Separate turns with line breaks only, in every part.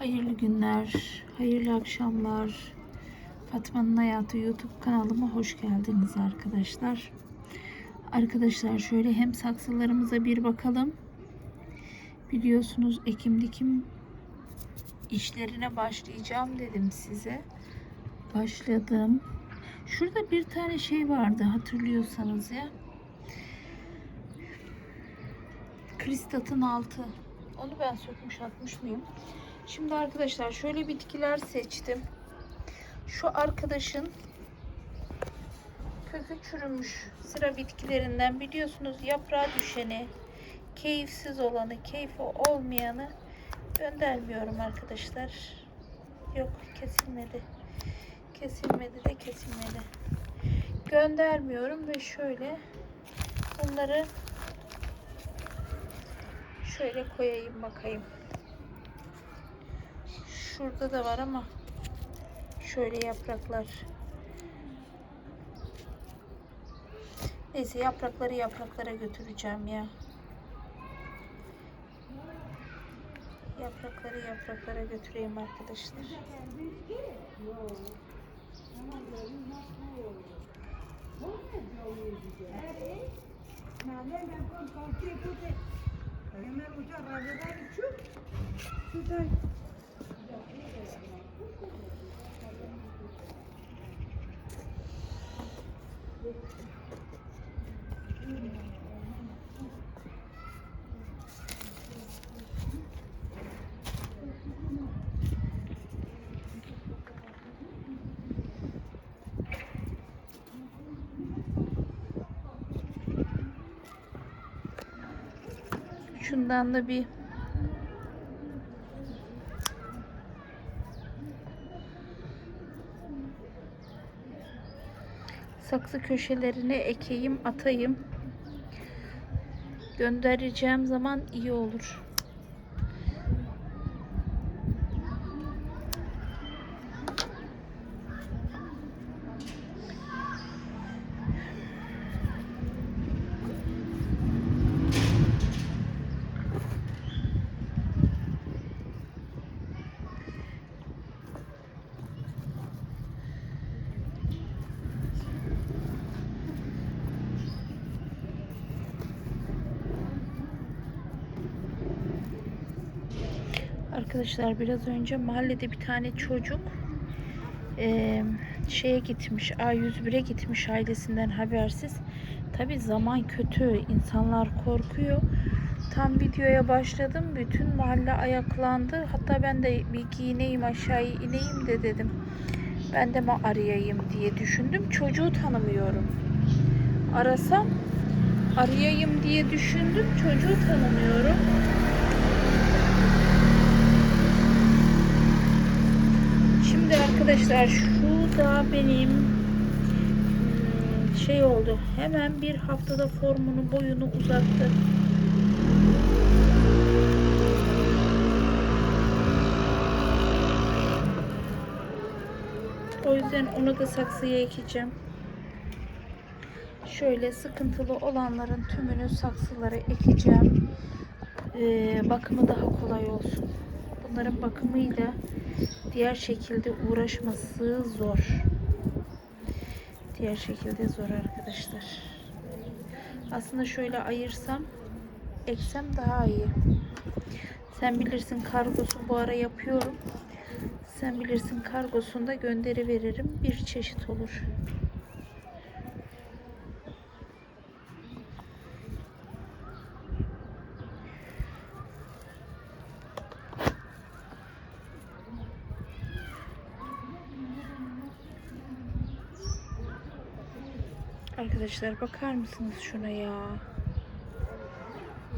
Hayırlı günler, hayırlı akşamlar. Fatma'nın Hayatı YouTube kanalıma hoş geldiniz arkadaşlar. Arkadaşlar şöyle hem saksılarımıza bir bakalım. Biliyorsunuz ekim dikim işlerine başlayacağım dedim size. Başladım. Şurada bir tane şey vardı hatırlıyorsanız ya. Kristatın altı. Onu ben sökmüş atmış mıyım? Şimdi arkadaşlar şöyle bitkiler seçtim. Şu arkadaşın kökü çürümüş sıra bitkilerinden biliyorsunuz yaprağı düşeni, keyifsiz olanı, keyfi olmayanı göndermiyorum arkadaşlar. Yok kesilmedi. Kesilmedi de kesilmedi. Göndermiyorum ve şöyle bunları şöyle koyayım bakayım. Şurada da var ama şöyle yapraklar. Neyse yaprakları yapraklara götüreceğim ya. Yaprakları yapraklara götüreyim arkadaşlar. Şundan da bir saksı köşelerine ekeyim, atayım. Göndereceğim zaman iyi olur. Arkadaşlar biraz önce mahallede bir tane çocuk eee, şeye gitmiş A101'e gitmiş ailesinden habersiz. Tabi zaman kötü insanlar korkuyor. Tam videoya başladım bütün mahalle ayaklandı. Hatta ben de bir giyineyim aşağıya ineyim de dedim. Ben de mi arayayım diye düşündüm. Çocuğu tanımıyorum. Arasam arayayım diye düşündüm. Çocuğu tanımıyorum. Şimdi arkadaşlar şu da benim hmm, şey oldu. Hemen bir haftada formunu boyunu uzattı. O yüzden onu da saksıya ekeceğim. Şöyle sıkıntılı olanların tümünü saksılara ekeceğim. Ee, bakımı daha kolay olsun. Bunların bakımıyla diğer şekilde uğraşması zor. Diğer şekilde zor arkadaşlar. Aslında şöyle ayırsam, eksem daha iyi. Sen bilirsin kargosu bu ara yapıyorum. Sen bilirsin kargosunda gönderi veririm. Bir çeşit olur. Arkadaşlar bakar mısınız şuna ya?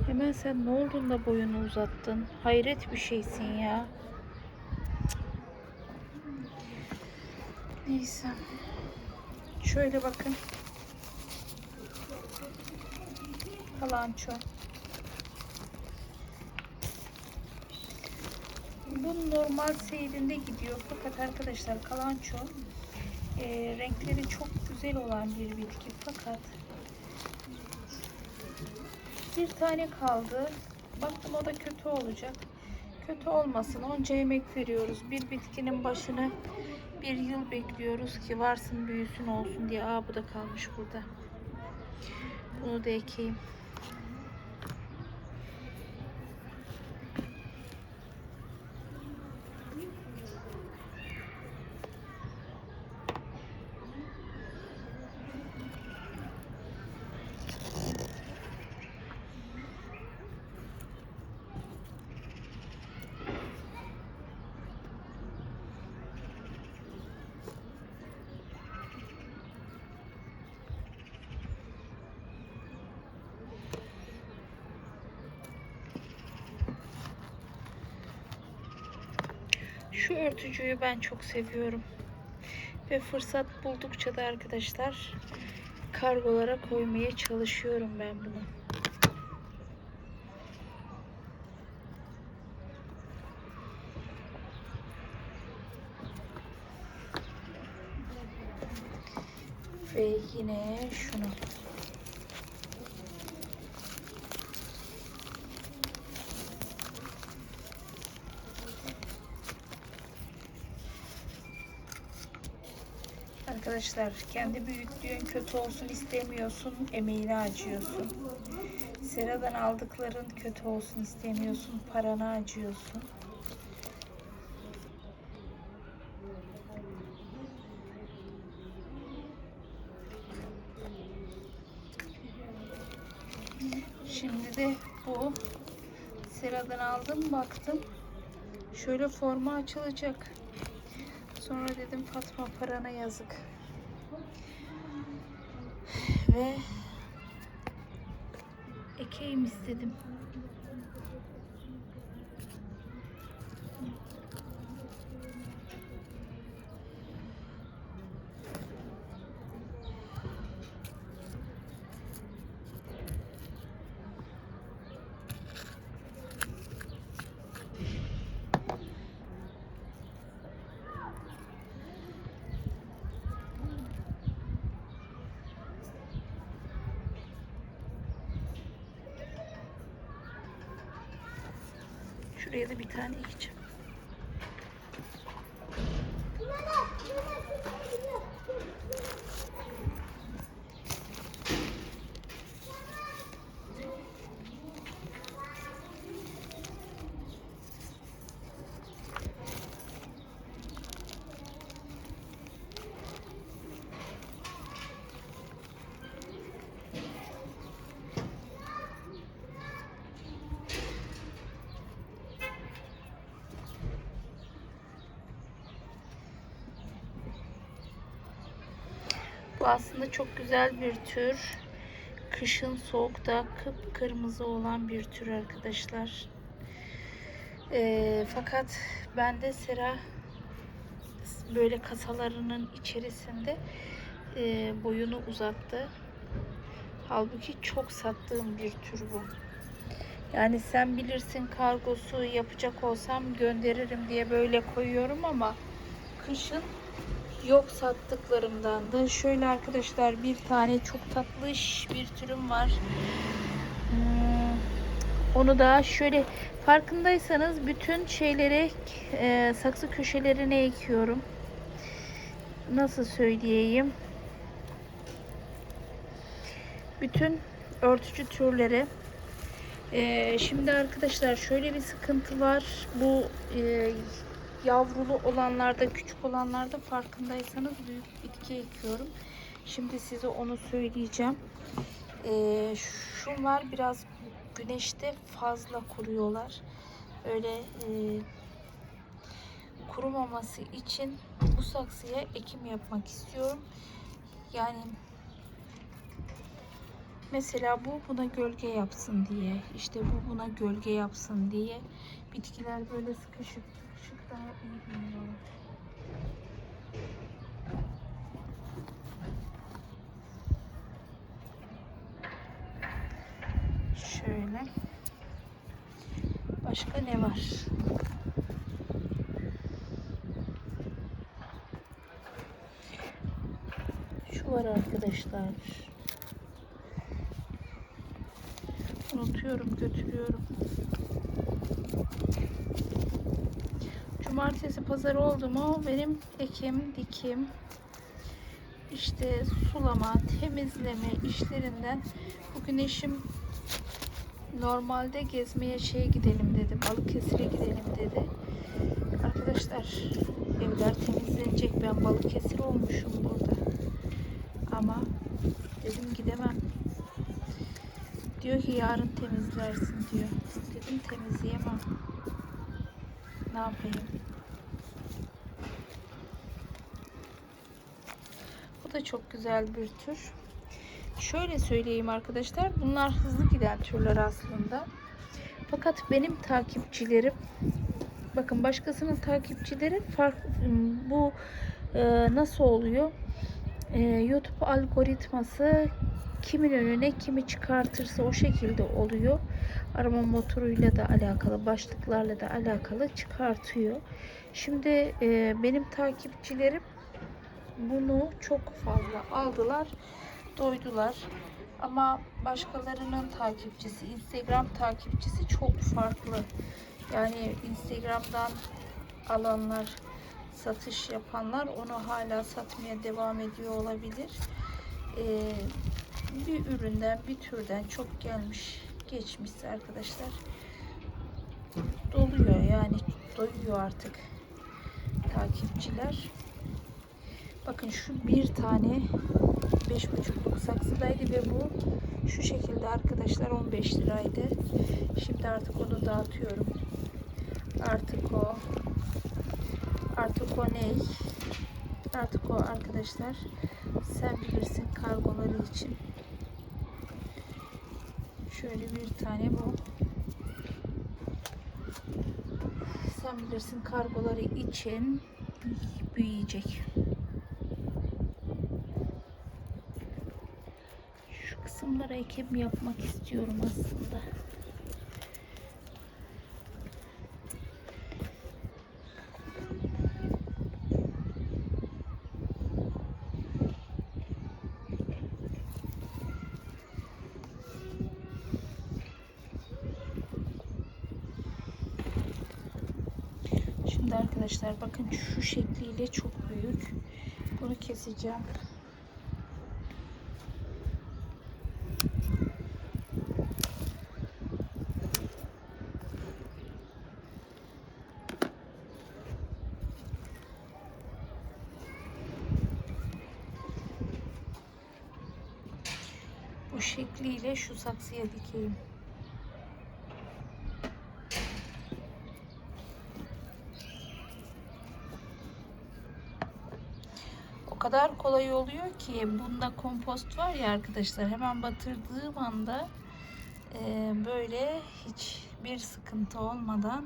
Hemen sen ne oldun da boyunu uzattın? Hayret bir şeysin ya. Neyse. Şöyle bakın. Kalanço. Bu normal seyrinde gidiyor. Fakat arkadaşlar kalanço e, renkleri çok güzel olan bir bitki. Fakat bir tane kaldı. Baktım o da kötü olacak. kötü olmasın. Onca emek veriyoruz. Bir bitkinin başını bir yıl bekliyoruz ki varsın büyüsün olsun diye. Aa bu da kalmış burada. Bunu da ekeyim. Şu örtücüyü ben çok seviyorum. Ve fırsat buldukça da arkadaşlar kargolara koymaya çalışıyorum ben bunu. Ve yine şunu. Arkadaşlar kendi büyüklüğün kötü olsun istemiyorsun, emeğini acıyorsun. Seradan aldıkların kötü olsun istemiyorsun, paranı acıyorsun. Şimdi de bu seradan aldım baktım. Şöyle formu açılacak. Sonra dedim Fatma parana yazık. Ve ekeyim istedim. Şuraya da bir tane ekeceğim. Bu aslında çok güzel bir tür. Kışın soğukta kıpkırmızı olan bir tür arkadaşlar. Ee, fakat bende sera böyle kasalarının içerisinde e, boyunu uzattı. Halbuki çok sattığım bir tür bu. Yani sen bilirsin kargosu yapacak olsam gönderirim diye böyle koyuyorum ama kışın yok sattıklarımdan da şöyle arkadaşlar bir tane çok tatlış bir türüm var. Hmm, onu da şöyle farkındaysanız bütün şeyleri e, saksı köşelerine ekiyorum. Nasıl söyleyeyim? Bütün örtücü türleri. E, şimdi arkadaşlar şöyle bir sıkıntı var. Bu e, yavrulu olanlarda, küçük olanlarda farkındaysanız büyük bitki ekiyorum. Şimdi size onu söyleyeceğim. Ee, şunlar biraz güneşte fazla kuruyorlar. Öyle e, kurumaması için bu saksıya ekim yapmak istiyorum. Yani mesela bu buna gölge yapsın diye, işte bu buna gölge yapsın diye bitkiler böyle sıkışık daha iyi büyüyorlar. Şöyle. Başka ne var? Şu var arkadaşlar. Unutuyorum, götürüyorum. Cumartesi pazar oldu mu benim ekim, dikim, işte sulama, temizleme işlerinden bugün eşim normalde gezmeye şeye gidelim dedi. Balıkesir'e gidelim dedi. Arkadaşlar evler temizlenecek. Ben Balıkesir olmuşum burada. Ama dedim gidemem. Diyor ki yarın temizlersin diyor. Dedim temizleyemem. Ne yapayım? Bu da çok güzel bir tür. Şöyle söyleyeyim arkadaşlar. Bunlar hızlı giden türler aslında. Fakat benim takipçilerim bakın başkasının takipçileri fark bu e, nasıl oluyor? E, YouTube algoritması kimin önüne kimi çıkartırsa o şekilde oluyor. Arama motoruyla da alakalı, başlıklarla da alakalı çıkartıyor. Şimdi e, benim takipçilerim bunu çok fazla aldılar, doydular. Ama başkalarının takipçisi, Instagram takipçisi çok farklı. Yani Instagram'dan alanlar, satış yapanlar onu hala satmaya devam ediyor olabilir. Ee, bir üründen, bir türden çok gelmiş, geçmişse arkadaşlar doluyor yani doyuyor artık takipçiler. Bakın şu bir tane 5,5'luk saksıdaydı ve bu şu şekilde arkadaşlar 15 liraydı. Şimdi artık onu dağıtıyorum. Artık o artık o ne? Artık o arkadaşlar sen bilirsin kargoları için. Şöyle bir tane bu. Sen bilirsin kargoları için büyüyecek. Şu kısımlara ekim yapmak istiyorum aslında. Şimdi arkadaşlar bakın şu şekliyle çok büyük. Bunu keseceğim. Bu şekliyle şu saksıya dikeyim. O kadar kolay oluyor ki bunda kompost var ya arkadaşlar hemen batırdığım anda e, böyle hiçbir sıkıntı olmadan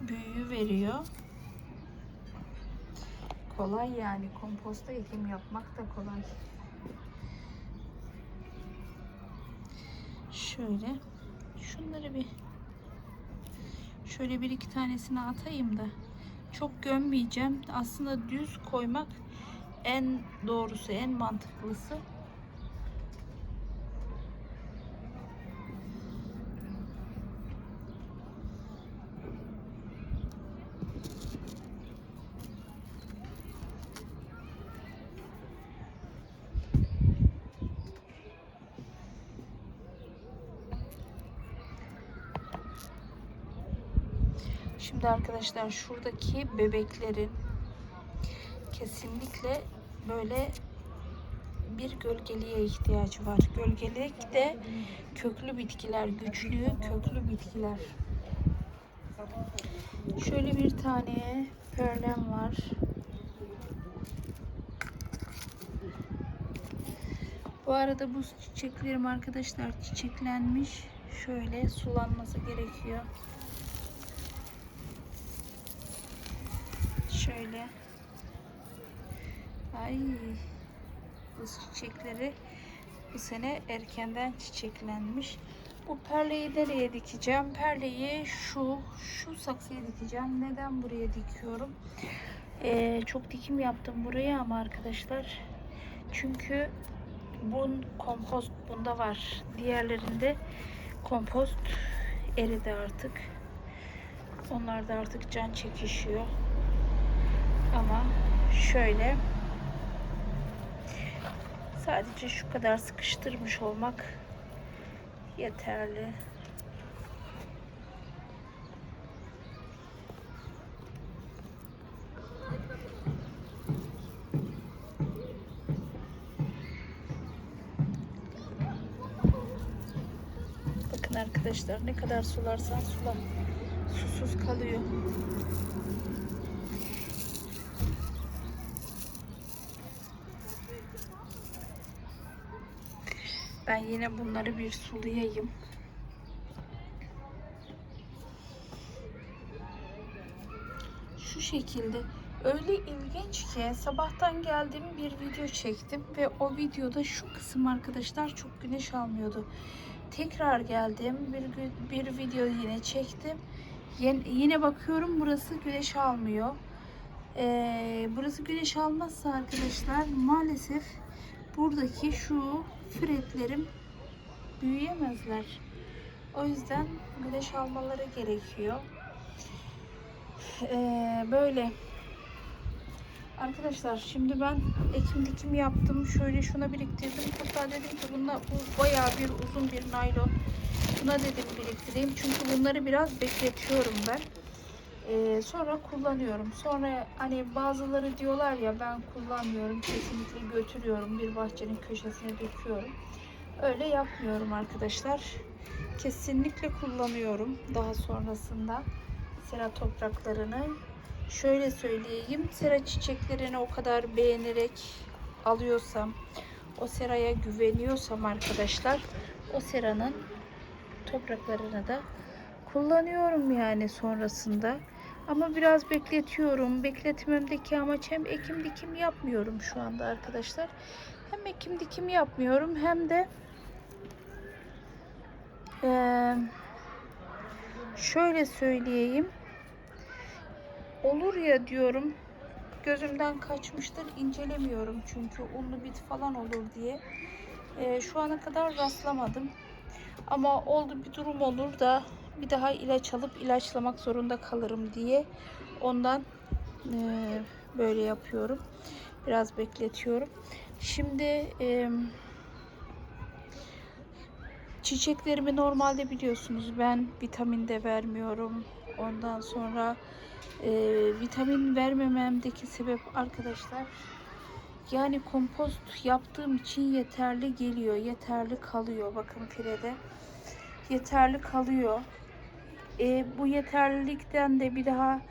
büyüyü veriyor. Kolay yani komposta ekim yapmak da kolay. Şöyle şunları bir şöyle bir iki tanesini atayım da çok gömmeyeceğim. Aslında düz koymak en doğrusu, en mantıklısı. Şimdi arkadaşlar şuradaki bebeklerin kesinlikle böyle bir gölgeliğe ihtiyacı var. Gölgelik de köklü bitkiler, güçlü köklü bitkiler. Şöyle bir tane perlem var. Bu arada bu çiçeklerim arkadaşlar çiçeklenmiş. Şöyle sulanması gerekiyor. Şöyle. Ay. Bu çiçekleri bu sene erkenden çiçeklenmiş. Bu perleyi nereye dikeceğim? Perleyi şu şu saksıya dikeceğim. Neden buraya dikiyorum? Ee, çok dikim yaptım buraya ama arkadaşlar çünkü bun kompost bunda var. Diğerlerinde kompost eridi artık. Onlar da artık can çekişiyor. Ama şöyle sadece şu kadar sıkıştırmış olmak yeterli. Bakın arkadaşlar ne kadar sularsan sula susuz kalıyor. Ben yine bunları bir sulayayım. Şu şekilde öyle ilginç ki sabahtan geldim bir video çektim ve o videoda şu kısım arkadaşlar çok güneş almıyordu. Tekrar geldim bir bir video yine çektim. Yine, yine bakıyorum burası güneş almıyor. Ee, burası güneş almazsa arkadaşlar maalesef buradaki şu fretlerim büyüyemezler. O yüzden güneş almaları gerekiyor. Ee, böyle. Arkadaşlar şimdi ben ekim dikim yaptım. Şöyle şuna biriktirdim. Hatta dedim ki bunda bu bayağı bir uzun bir naylon. Buna dedim biriktireyim. Çünkü bunları biraz bekletiyorum ben. Ee, sonra kullanıyorum. Sonra hani bazıları diyorlar ya ben kullanmıyorum. Kesinlikle götürüyorum. Bir bahçenin köşesine döküyorum. Öyle yapmıyorum arkadaşlar. Kesinlikle kullanıyorum daha sonrasında sera topraklarını. Şöyle söyleyeyim, sera çiçeklerini o kadar beğenerek alıyorsam, o seraya güveniyorsam arkadaşlar, o seranın topraklarını da kullanıyorum yani sonrasında. Ama biraz bekletiyorum. Bekletmemdeki amaç hem ekim dikim yapmıyorum şu anda arkadaşlar. Hem ekim dikim yapmıyorum hem de eee, şöyle söyleyeyim. Olur ya diyorum. Gözümden kaçmıştır. incelemiyorum çünkü unlu bit falan olur diye. Eee, şu ana kadar rastlamadım. Ama oldu bir durum olur da bir daha ilaç alıp ilaçlamak zorunda kalırım diye ondan eee, böyle yapıyorum. Biraz bekletiyorum. Şimdi eee, çiçeklerimi normalde biliyorsunuz ben vitamin de vermiyorum. Ondan sonra eee, vitamin vermememdeki sebep arkadaşlar yani kompost yaptığım için yeterli geliyor, yeterli kalıyor. Bakın filede yeterli kalıyor. E, bu yeterlilikten de bir daha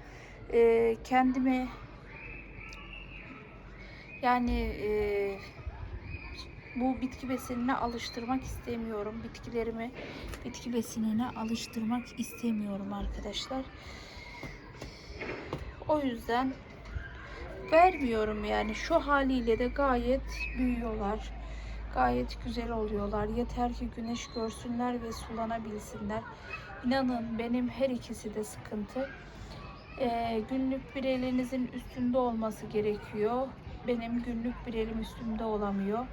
e, kendime yani e, bu bitki besinine alıştırmak istemiyorum. Bitkilerimi bitki besinine alıştırmak istemiyorum arkadaşlar. O yüzden vermiyorum yani şu haliyle de gayet büyüyorlar. Gayet güzel oluyorlar. Yeter ki güneş görsünler ve sulanabilsinler. İnanın benim her ikisi de sıkıntı. Ee, günlük bir elinizin üstünde olması gerekiyor. Benim günlük bir elim üstümde olamıyor.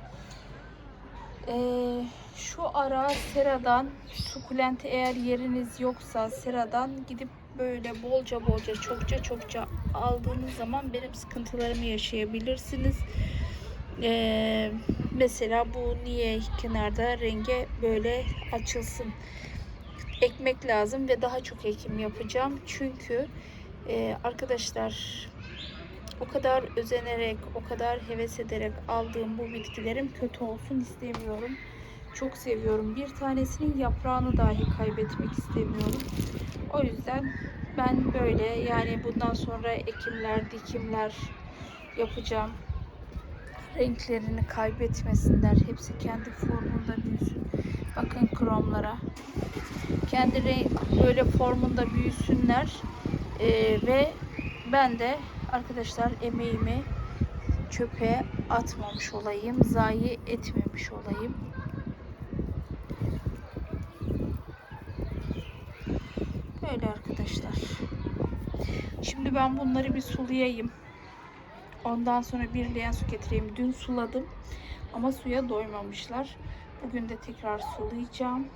Ee, şu ara seradan sukulent eğer yeriniz yoksa seradan gidip böyle bolca bolca çokça çokça aldığınız zaman benim sıkıntılarımı yaşayabilirsiniz. Ee, mesela bu niye kenarda renge böyle açılsın ekmek lazım ve daha çok ekim yapacağım. Çünkü e, arkadaşlar o kadar özenerek o kadar heves ederek aldığım bu bitkilerim kötü olsun istemiyorum. Çok seviyorum. Bir tanesinin yaprağını dahi kaybetmek istemiyorum. O yüzden ben böyle yani bundan sonra ekimler dikimler yapacağım. Renklerini kaybetmesinler. Hepsi kendi formunda büyüsün. Bakın kromlara. Kendi böyle formunda büyüsünler. Ee, ve ben de arkadaşlar emeğimi çöpe atmamış olayım. Zayi etmemiş olayım. Böyle arkadaşlar. Şimdi ben bunları bir sulayayım. Ondan sonra bir leğen su getireyim. Dün suladım ama suya doymamışlar. Bugün de tekrar sulayacağım.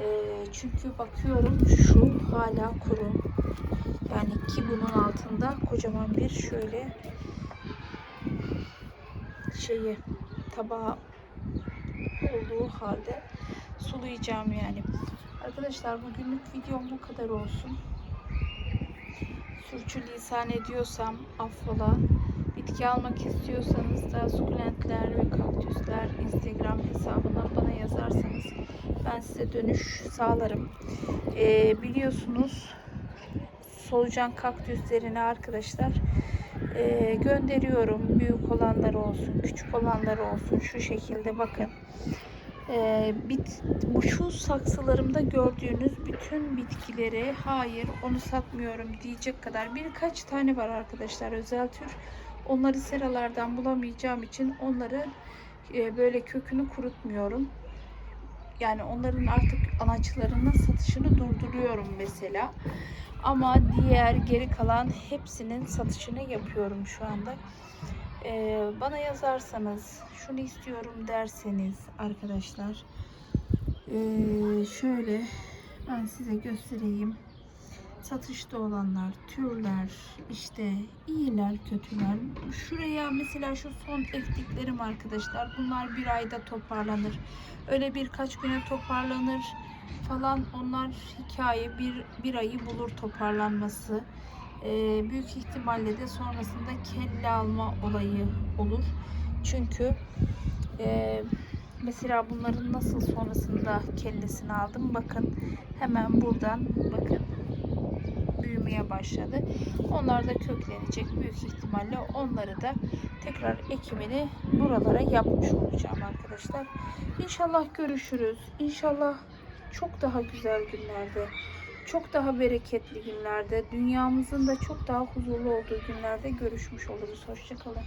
Ee, çünkü bakıyorum şu hala kuru. Yani ki bunun altında kocaman bir şöyle şeyi tabağı olduğu halde sulayacağım yani. Arkadaşlar bugünlük videom bu kadar olsun. Sürçülisan ediyorsam affola. Bitki almak istiyorsanız da sukulentler ve kaktüsler Instagram hesabından bana yazarsanız ben size dönüş sağlarım. Ee, biliyorsunuz solucan kaktüslerini arkadaşlar e, gönderiyorum. Büyük olanları olsun, küçük olanları olsun. Şu şekilde bakın. E, bit, bu şu saksılarımda gördüğünüz bütün bitkileri hayır onu satmıyorum diyecek kadar birkaç tane var arkadaşlar özel tür. Onları seralardan bulamayacağım için onları e, böyle kökünü kurutmuyorum. Yani onların artık anaçlarının satışını durduruyorum mesela. Ama diğer geri kalan hepsinin satışını yapıyorum şu anda. Ee, bana yazarsanız şunu istiyorum derseniz arkadaşlar ee, şöyle ben size göstereyim satışta olanlar türler işte iyiler kötüler. Şuraya mesela şu son ektiklerim arkadaşlar. Bunlar bir ayda toparlanır. Öyle birkaç güne toparlanır falan. Onlar hikaye bir, bir ayı bulur toparlanması. Ee, büyük ihtimalle de sonrasında kelle alma olayı olur. Çünkü e, mesela bunların nasıl sonrasında kellesini aldım? Bakın hemen buradan bakın büyümeye başladı. Onlar da köklenecek büyük ihtimalle. Onları da tekrar ekimini buralara yapmış olacağım arkadaşlar. İnşallah görüşürüz. İnşallah çok daha güzel günlerde çok daha bereketli günlerde dünyamızın da çok daha huzurlu olduğu günlerde görüşmüş oluruz. Hoşçakalın